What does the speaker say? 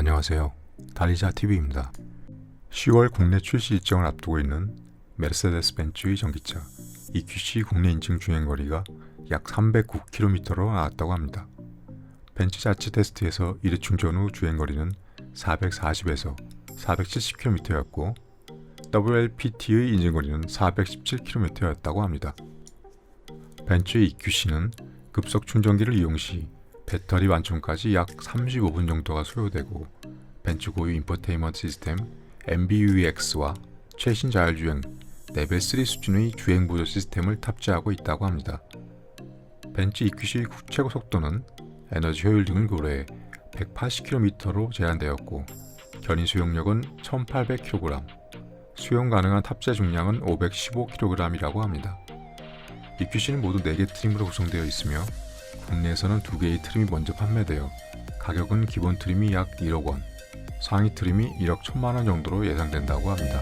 안녕하세요. 달리자 TV입니다. 10월 국내 출시 일정을 앞두고 있는 메르세데스 벤츠의 전기차 EQC 국내 인증 주행 거리가 약 309km로 나왔다고 합니다. 벤츠 자체 테스트에서 1회 충전 후 주행 거리는 440에서 470km였고 WLPT의 인증 거리는 417km였다고 합니다. 벤츠의 EQC는 급속 충전기를 이용 시 배터리 완충까지 약 35분 정도가 소요되고 벤츠 고유 인포테인먼트 시스템 MBUX와 최신 자율주행 레벨 3 수준의 주행 보조 시스템을 탑재하고 있다고 합니다. 벤츠 EQC 최고 속도는 에너지 효율 등을 고려해 180km로 제한되었고 견인 수용력은 1800kg, 수용 가능한 탑재 중량은 515kg이라고 합니다. EQC는 모두 4개 트림으로 구성되어 있으며 국내에서는 2개의 트림이 먼저 판매되어 가격은 기본 트림이 약 1억 원, 상위 트림이 1억 1천만 원 정도로 예상된다고 합니다.